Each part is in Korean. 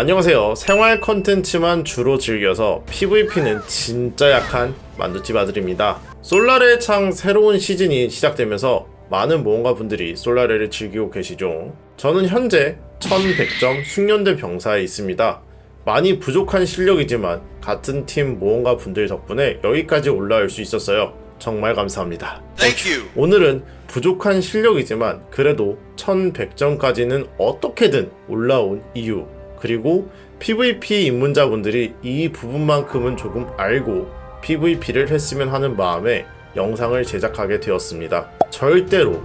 안녕하세요. 생활 컨텐츠만 주로 즐겨서 PVP는 진짜 약한 만두집 아들입니다. 솔라레의 창 새로운 시즌이 시작되면서 많은 모험가 분들이 솔라레를 즐기고 계시죠. 저는 현재 1100점 숙련된 병사에 있습니다. 많이 부족한 실력이지만 같은 팀 모험가 분들 덕분에 여기까지 올라올 수 있었어요. 정말 감사합니다. 오늘은 부족한 실력이지만 그래도 1100점까지는 어떻게든 올라온 이유 그리고 PVP 입문자분들이 이 부분만큼은 조금 알고 PVP를 했으면 하는 마음에 영상을 제작하게 되었습니다. 절대로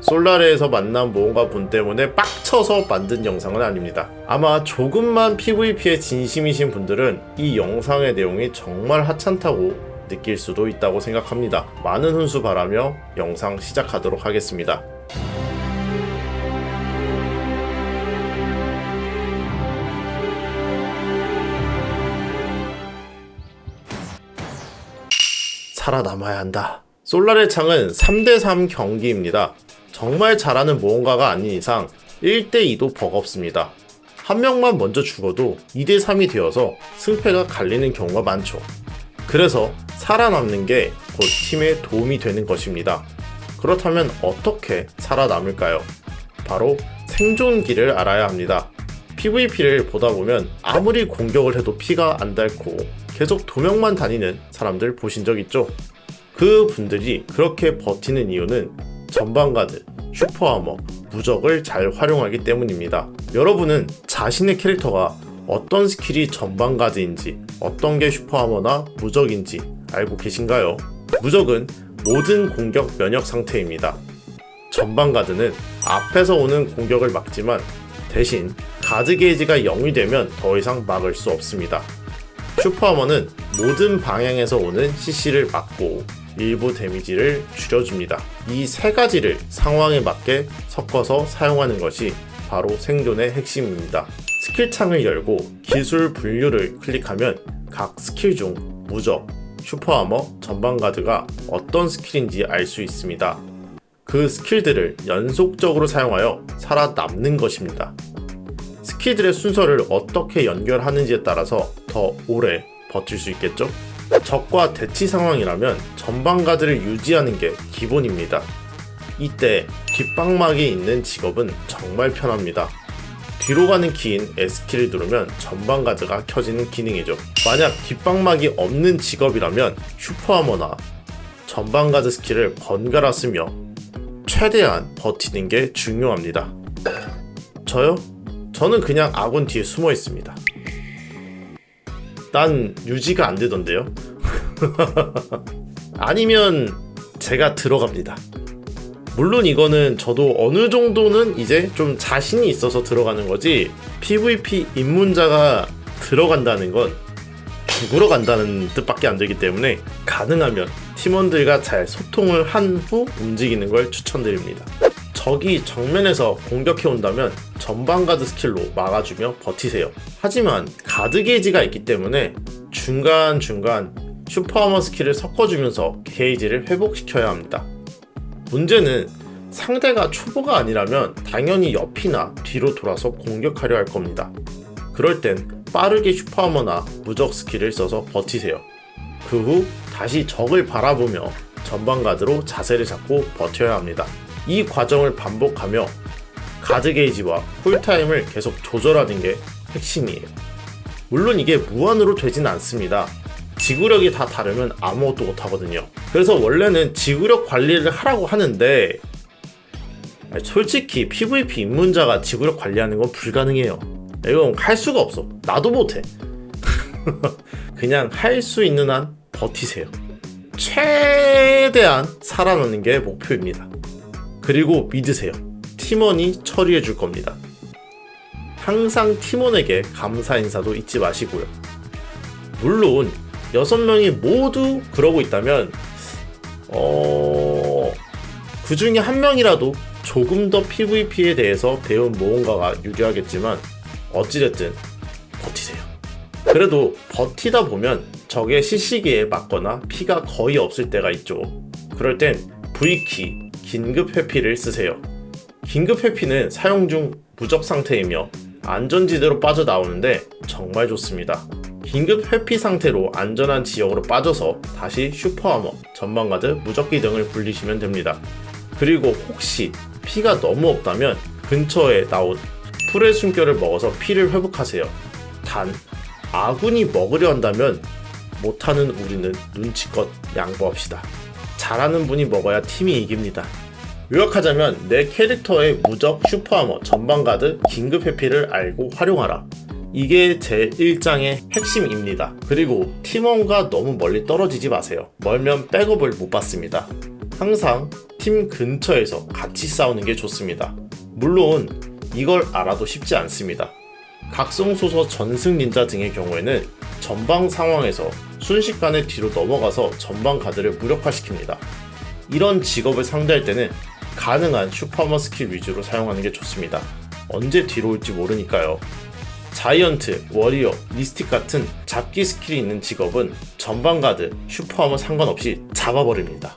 솔라레에서 만난 모험가 분 때문에 빡쳐서 만든 영상은 아닙니다. 아마 조금만 PVP에 진심이신 분들은 이 영상의 내용이 정말 하찮다고 느낄 수도 있다고 생각합니다. 많은 훈수 바라며 영상 시작하도록 하겠습니다. 살아남아야 한다. 솔라의 창은 3대3 경기입니다. 정말 잘하는 모험가가 아닌 이상 1대2도 버겁습니다. 한 명만 먼저 죽어도 2대3이 되어서 승패가 갈리는 경우가 많죠. 그래서 살아남는 게 곧 팀에 도움이 되는 것입니다. 그렇다면 어떻게 살아남을까요? 바로 생존기를 알아야 합니다. PVP를 보다 보면 아무리 공격을 해도 피가 안 닳고 계속 도명만 다니는 사람들 보신 적 있죠? 그 분들이 그렇게 버티는 이유는 전방가드, 슈퍼아머, 무적을 잘 활용하기 때문입니다. 여러분은 자신의 캐릭터가 어떤 스킬이 전방가드인지 어떤 게 슈퍼아머나 무적인지 알고 계신가요? 무적은 모든 공격 면역 상태입니다. 전방가드는 앞에서 오는 공격을 막지만 대신 가드 게이지가 0이 되면 더 이상 막을 수 없습니다. 슈퍼하머는 모든 방향에서 오는 CC를 막고 일부 데미지를 줄여줍니다. 이 세 가지를 상황에 맞게 섞어서 사용하는 것이 바로 생존의 핵심입니다. 스킬 창을 열고 기술 분류를 클릭하면 각 스킬 중 무적, 슈퍼하머, 전방가드가 어떤 스킬인지 알 수 있습니다. 그 스킬들을 연속적으로 사용하여 살아남는 것입니다. 스킬들의 순서를 어떻게 연결하는지에 따라서 더 오래 버틸 수 있겠죠? 적과 대치 상황이라면 전방가드를 유지하는 게 기본입니다. 이때 뒷방막이 있는 직업은 정말 편합니다. 뒤로 가는 키인 S키를 누르면 전방 가드가 켜지는 기능이죠. 만약 뒷방막이 없는 직업이라면 슈퍼하머나 전방 가드 스킬을 번갈아 쓰며 최대한 버티는 게 중요합니다. 저요? 저는 그냥 아군 뒤에 숨어 있습니다. 난 유지가 안 되던데요? 아니면 제가 들어갑니다. 물론 이거는 저도 어느 정도는 이제 좀 자신이 있어서 들어가는 거지 PVP 입문자가 들어간다는 건 죽으러 간다는 뜻밖에 안 되기 때문에 가능하면 팀원들과 잘 소통을 한 후 움직이는 걸 추천드립니다. 적이 정면에서 공격해 온다면 전방 가드 스킬로 막아주며 버티세요. 하지만 가드 게이지가 있기 때문에 중간중간 슈퍼하머 스킬을 섞어주면서 게이지를 회복시켜야 합니다. 문제는 상대가 초보가 아니라면 당연히 옆이나 뒤로 돌아서 공격하려 할 겁니다. 그럴 땐 빠르게 슈퍼하머나 무적 스킬을 써서 버티세요. 그 후 다시 적을 바라보며 전방 가드로 자세를 잡고 버텨야 합니다. 이 과정을 반복하며 가드 게이지와 쿨타임을 계속 조절하는 게 핵심이에요. 물론 이게 무한으로 되진 않습니다. 지구력이 다 다르면 아무것도 못하거든요. 그래서 원래는 지구력 관리를 하라고 하는데 솔직히 PVP 입문자가 지구력 관리하는 건 불가능해요. 이건 할 수가 없어. 나도 못해. 그냥 할 수 있는 한 버티세요. 최대한 살아남는 게 목표입니다. 그리고 믿으세요. 팀원이 처리해 줄 겁니다. 항상 팀원에게 감사 인사도 잊지 마시고요. 물론 여섯 명이 모두 그러고 있다면 어... 그 중에 한 명이라도 조금 더 PVP에 대해서 배운 모험가가 유리하겠지만 어찌됐든 버티세요. 그래도 버티다 보면 적의 CC기에 맞거나 피가 거의 없을 때가 있죠. 그럴 땐 V키 긴급 회피를 쓰세요. 긴급 회피는 사용 중 무적 상태이며 안전지대로 빠져나오는데 정말 좋습니다. 긴급 회피 상태로 안전한 지역으로 빠져서 다시 슈퍼하머, 전방가드, 무적기 등을 굴리시면 됩니다. 그리고 혹시 피가 너무 없다면 근처에 나온 풀의 숨결을 먹어서 피를 회복하세요. 단 아군이 먹으려 한다면 못하는 우리는 눈치껏 양보합시다. 잘하는 분이 먹어야 팀이 이깁니다. 요약하자면 내 캐릭터의 무적, 슈퍼하머, 전방가드, 긴급 회피를 알고 활용하라. 이게 제 1장의 핵심입니다. 그리고 팀원과 너무 멀리 떨어지지 마세요. 멀면 백업을 못 받습니다. 항상 팀 근처에서 같이 싸우는 게 좋습니다. 물론 이걸 알아도 쉽지 않습니다. 각성소서 전승 닌자 등의 경우에는 전방 상황에서 순식간에 뒤로 넘어가서 전방 가드를 무력화시킵니다. 이런 직업을 상대할 때는 가능한 슈퍼머 스킬 위주로 사용하는 게 좋습니다. 언제 뒤로 올지 모르니까요. 자이언트, 워리어, 미스틱 같은 잡기 스킬이 있는 직업은 전방 가드, 슈퍼하머 상관없이 잡아버립니다.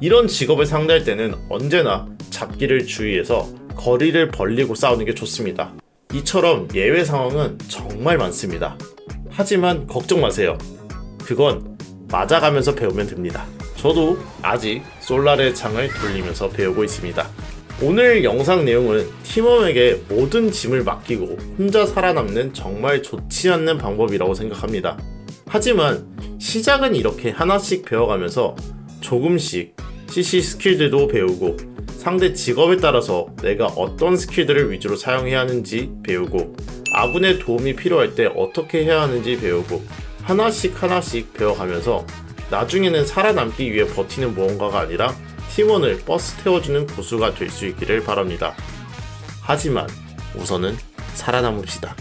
이런 직업을 상대할 때는 언제나 잡기를 주의해서 거리를 벌리고 싸우는 게 좋습니다. 이처럼 예외 상황은 정말 많습니다. 하지만 걱정 마세요. 그건 맞아가면서 배우면 됩니다. 저도 아직 솔라의 창을 돌리면서 배우고 있습니다. 오늘 영상 내용은 팀원에게 모든 짐을 맡기고 혼자 살아남는 정말 좋지 않는 방법이라고 생각합니다. 하지만 시작은 이렇게 하나씩 배워가면서 조금씩 CC 스킬들도 배우고 상대 직업에 따라서 내가 어떤 스킬들을 위주로 사용해야 하는지 배우고 아군의 도움이 필요할 때 어떻게 해야 하는지 배우고 하나씩 하나씩 배워가면서 나중에는 살아남기 위해 버티는 무언가가 아니라 팀원을 버스 태워주는 고수가 될 수 있기를 바랍니다. 하지만 우선은 살아남읍시다.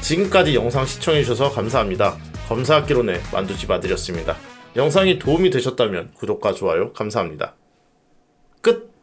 지금까지 영상 시청해주셔서 감사합니다. 검사학기론의 만두집 아들이었습니다. 영상이 도움이 되셨다면 구독과 좋아요 감사합니다. 끝!